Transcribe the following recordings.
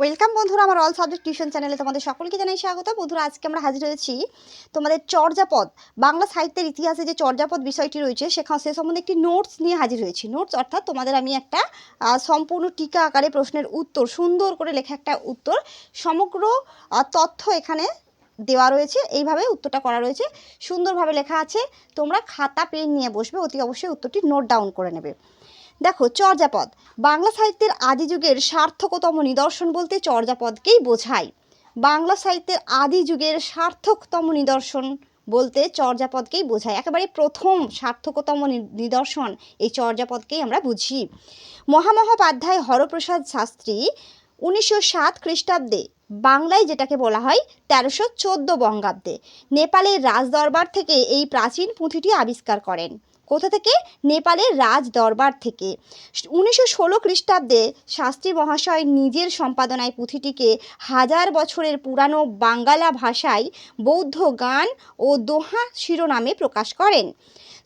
Welcome বন্ধুরা আমার all subject tuition চ্যানেলে তোমাদের সকলকে জানাই স্বাগত। বন্ধুরা, আজকে আমরা হাজির হয়েছি তোমাদের চর্যাপদ, বাংলা সাহিত্যের ইতিহাসে যে চর্যাপদ বিষয়টি রয়েছে, সেখানে সে সম্বন্ধে একটি নোটস নিয়ে হাজির হয়েছি। নোটস অর্থাৎ তোমাদের আমি একটা সম্পূর্ণ টিকা আকারে প্রশ্নের উত্তর, সুন্দর করে লেখা একটা উত্তর, সমগ্র তথ্য এখানে দেওয়া রয়েছে। এইভাবে উত্তরটা করা রয়েছে। সুন্দরভাবে লেখা আছে, তোমরা খাতা, পেন নিয়ে বসবে, অতি অবশ্যই উত্তরটি নোট ডাউন করে নেবে। দেখো, চর্যাপদ। বাংলা সাহিত্যের আদি যুগের সার্থকতম নিদর্শন বলতে চর্যাপদকেই বোঝায়। বাংলা সাহিত্যের আদি যুগের সার্থকতম নিদর্শন বলতে চর্যাপদকেই বোঝায়। একেবারে প্রথম সার্থকতম নিদর্শন এই চর্যাপদকেই আমরা বুঝি। মহামহোপাধ্যায় হরপ্রসাদ শাস্ত্রী উনিশশো সাত খ্রিস্টাব্দে বাংলায় যেটাকে বলা হয় তেরোশো চোদ্দ বঙ্গাব্দে, নেপালের রাজদরবার থেকে এই প্রাচীন পুঁথিটি আবিষ্কার করেন। কোথা থেকে? নেপালের রাজ দরবার থেকে। উনিশশো ষোলো খ্রিস্টাব্দে শাস্ত্রী মহাশয় নিজের সম্পাদনায় পুঁথিটিকে হাজার বছরের পুরানো বাঙ্গালা ভাষায় বৌদ্ধ গান ও দোহা শিরোনামে প্রকাশ করেন।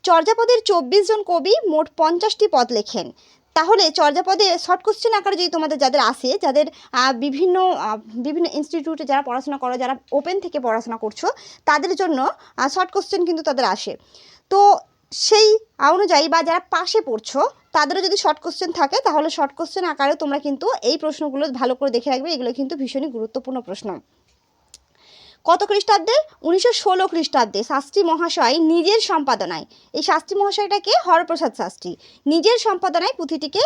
চর্যাপদের চব্বিশ জন কবি মোট পঞ্চাশটি পদ লেখেন। তাহলে চর্যাপদে শর্ট কোশ্চেন আকারে যদি তোমাদের যাদের আসে, যাদের বিভিন্ন বিভিন্ন ইনস্টিটিউটে যারা পড়াশোনা করো, যারা ওপেন থেকে পড়াশোনা করছ, তাদের জন্য শর্ট কোশ্চেন কিন্তু তাদের আসে। তো সেই অনুযায়ী বা যারা পাশে পড়ছো, তাদেরও যদি শর্ট কোশ্চেন থাকে, তাহলে শর্ট কোশ্চেন আকারেও তোমরা কিন্তু এই প্রশ্নগুলো ভালো করে দেখে রাখবে। এগুলো কিন্তু ভীষণই গুরুত্বপূর্ণ প্রশ্ন। কত খ্রিস্টাব্দে? উনিশশো ষোলো খ্রিস্টাব্দে শাস্ত্রী মহাশয় নিজের সম্পাদনায়। এই শাস্ত্রী মহাশয়টাকে হরপ্রসাদ শাস্ত্রী। নিজের সম্পাদনায় পুঁথিটিকে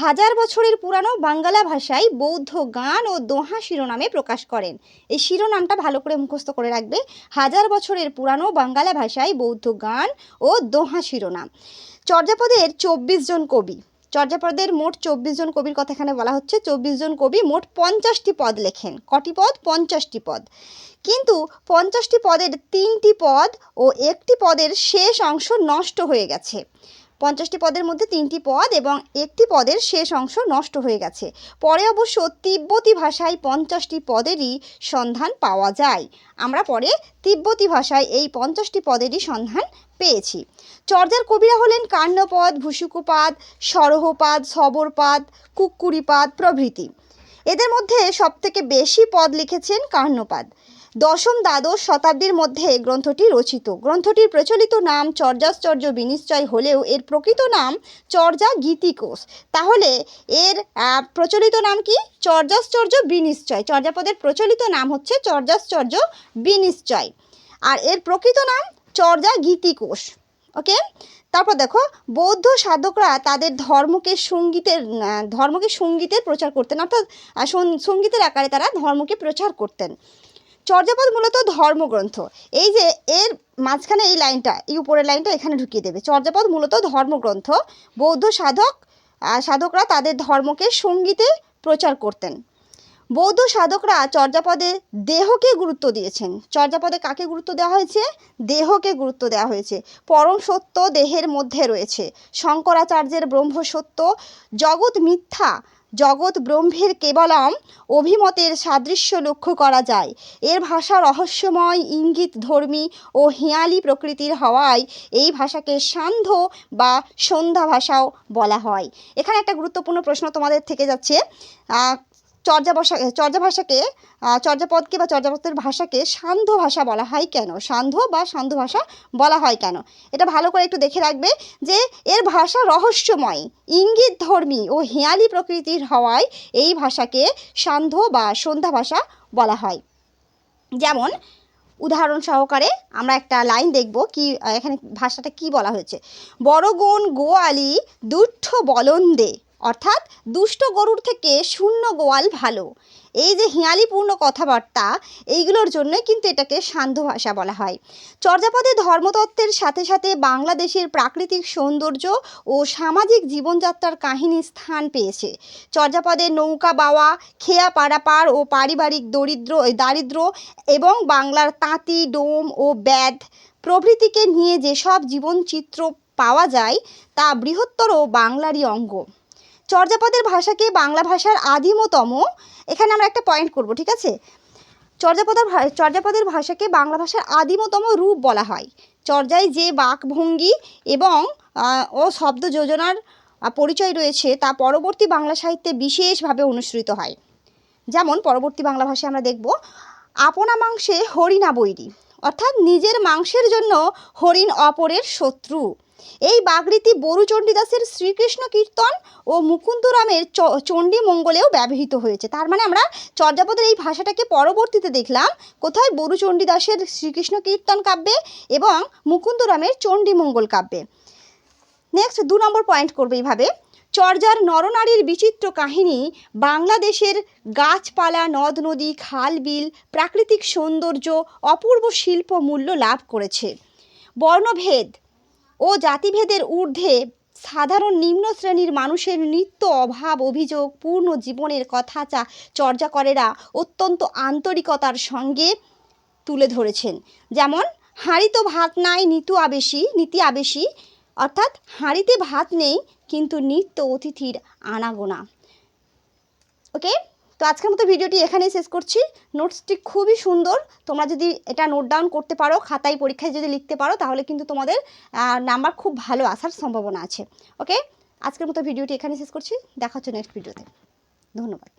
হাজার বছরের পুরানো বাঙ্গালা ভাষায় বৌদ্ধ গান ও দোহা শিরোনামে প্রকাশ করেন। এই শিরোনামটা ভালো করে মুখস্থ করে রাখবে। হাজার বছরের পুরানো বাঙ্গালা ভাষায় বৌদ্ধ গান ও দোহা শিরোনাম। চর্যাপদের চব্বিশ জন কবি। চর্যাপদের মোট চব্বিশ জন কবির কথা এখানে বলা হচ্ছে। চব্বিশ জন কবি মোট পঞ্চাশটি পদ লেখেন। কটি পদ? পঞ্চাশটি পদ। কিন্তু পঞ্চাশটি পদের তিনটি পদ ও একটি পদের শেষ অংশ নষ্ট হয়ে গেছে। পঞ্চাশটি পদের মধ্যে তিনটি পদ এবং একটি পদের শেষ অংশ নষ্ট হয়ে গেছে। পরে অবশ্য তিব্বতী ভাষায় পঞ্চাশটি পদেরই সন্ধান পাওয়া যায়। আমরা পরে তিব্বতী ভাষায় এই পঞ্চাশটি পদেরই সন্ধান পেয়েছি। চর্যার কবিরা হলেন কান্নপদ ভূসুকুপাদ, সরহপাদ, সবরপাদ কুক্কুরিপাদ প্রভৃতি। এদের মধ্যে সবথেকে বেশি পদ লিখেছেন কার্ণপাদ দশম দ্বাদশ শতাব্দীর মধ্যে গ্রন্থটি রচিত। গ্রন্থটির প্রচলিত নাম চর্যাশ্চর্য বিনিশ্চয় হলেও এর প্রকৃত নাম চর্যা গীতিকোষ তাহলে এর প্রচলিত নাম কি? চর্যাশ্চর্য বিনিশ্চয়। চর্যাপদের প্রচলিত নাম হচ্ছে চর্যাশ্চর্য বিনিশ্চয়। আর এর প্রকৃত নাম চর্যা গীতিকোষ ওকে তারপর দেখো, বৌদ্ধ সাধকরা তাদের ধর্মকে সঙ্গীতের ধর্মকে সঙ্গীতের প্রচার করতেন। অর্থাৎ সঙ্গীতের আকারে তারা ধর্মকে প্রচার করতেন। চর্যাপদ মূলত ধর্মগ্রন্থ। এই যে এর মাঝখানে এই লাইনটা, এই উপরের লাইনটা এখানে ঢুকিয়ে দেবে। চর্যাপদ মূলত ধর্মগ্রন্থ। বৌদ্ধ সাধক সাধকরা তাদের ধর্মকে সঙ্গীতে প্রচার করতেন। বৌদ্ধ সাধকরা চর্যাপদে দেহকে গুরুত্ব দিয়েছেন। চর্যাপদে কাকে গুরুত্ব দেওয়া হয়েছে? দেহকে গুরুত্ব দেওয়া হয়েছে। পরম সত্য দেহের মধ্যে রয়েছে। শঙ্করাচার্যের ব্রহ্ম সত্য জগৎ মিথ্যা জগৎ ব্রহ্মের কেবলম অভিমতের সাদৃশ্য লক্ষ্য করা যায়। এর ভাষা রহস্যময়, ইঙ্গিত ধর্মী ও হেঁয়ালি প্রকৃতির হওয়ায় এই ভাষাকে সান্ধ্য বা সন্ধ্যা ভাষাও বলা হয়। এখানে একটা গুরুত্বপূর্ণ প্রশ্ন তোমাদের থেকে যাচ্ছে চর্যা ভাষা চর্যা ভাষাকে চর্যাপদকে বা চর্যাপদের ভাষাকে সান্ধ্য ভাষা বলা হয় কেন? সান্ধ্য বা সান্ধ্য ভাষা বলা হয় কেন? এটা ভালো করে একটু দেখে রাখবে যে এর ভাষা রহস্যময়, ইঙ্গিত ধর্মী ও হেঁয়ালি প্রকৃতির হওয়ায় এই ভাষাকে সান্ধ্য বা সন্ধ্যা ভাষা বলা হয়। যেমন, উদাহরণ সহকারে আমরা একটা লাইন দেখব কি, এখানে ভাষাটা কি বলা হয়েছে। বড় গুণ গোয়ালি দুষ্ঠ বলন্দে অর্থাৎ দুষ্ট গরুর থেকে শূন্য গোয়াল ভালো। এই যে হিয়ালিপূর্ণ কথাবার্তা, এইগুলোর জন্যই কিন্তু এটাকে সান্ধ্য ভাষা বলা হয়। চর্যাপদে ধর্মতত্ত্বের সাথে সাথে বাংলাদেশের প্রাকৃতিক সৌন্দর্য ও সামাজিক জীবনযাত্রার কাহিনী স্থান পেয়েছে। চর্যাপদে নৌকা বাওয়া, খেয়া পারাপার ও পারিবারিক দরিদ্র দারিদ্র এবং বাংলার তাঁতি, ডোম ও ব্যাধ প্রভৃতিকে নিয়ে যেসব জীবনচিত্র পাওয়া যায়, তা বৃহত্তর ও বাংলারই অঙ্গ। চর্যাপদের ভাষাকে বাংলা ভাষার আদিমতম। এখানে আমরা একটা পয়েন্ট করব, ঠিক আছে? চর্যাপদের চর্যাপদের ভাষাকে বাংলা ভাষার আদিমতম রূপ বলা হয়। চর্যায় যে বাকভঙ্গি এবং ও শব্দ যোজনার পরিচয় রয়েছে, তা পরবর্তী বাংলা সাহিত্যে বিশেষভাবে অনুসৃত হয়। যেমন, পরবর্তী বাংলা ভাষায় আমরা দেখব, আপনা মাংসে হরিণা বৈরী। অর্থাৎ নিজের মাংসের জন্য হরিণ অপরের শত্রু। এই বাগরীতি বরু চণ্ডীদাসের শ্রীকৃষ্ণ কীর্তন ও মুকুন্দরামের চণ্ডী মঙ্গলেও ব্যবহৃত হয়েছে। তার মানে আমরা চর্যাপদের এই ভাষাটাকে পরবর্তীতে দেখলাম, কোথায় বরু চণ্ডীদাসের শ্রীকৃষ্ণ কীর্তন কাব্যে এবং মুকুন্দরামের চণ্ডী মঙ্গল কাব্যে। নেক্সট দু নম্বর পয়েন্ট করবে এইভাবে। চর্যার নরনারীর বিচিত্র কাহিনী, বাংলাদেশের গাছপালা, নদ নদী খাল বিল প্রাকৃতিক সৌন্দর্য, অপূর্ব শিল্প মূল্য লাভ করেছে। বর্ণভেদ ও জাতিভেদের ঊর্ধ্বে সাধারণ নিম্ন শ্রেণির মানুষের নিত্য অভাব অভিযোগ, পূর্ণ জীবনের কথা চা চর্যা করেরা অত্যন্ত আন্তরিকতার সঙ্গে তুলে ধরেছেন। যেমন, হাঁড়িতে ভাত নাই, নিতু আবেশী, নীতি আবেশী, অর্থাৎ হাঁড়িতে ভাত নেই, কিন্তু নিত্য অতিথির আনাগোনা। ওকে? তো আজকের মতো ভিডিওটি এখানেই শেষ করছি। নোটসটি খুবই সুন্দর। তোমরা যদি এটা নোট ডাউন করতে পারো, খাতায় পরীক্ষায় যদি লিখতে পারো, তাহলে কিন্তু তোমাদের নাম্বার খুব ভালো আসার সম্ভাবনা আছে। ওকে আজকের মতো ভিডিওটি এখানে শেষ করছি। দেখা হচ্ছে নেক্সট ভিডিওতে ধন্যবাদ।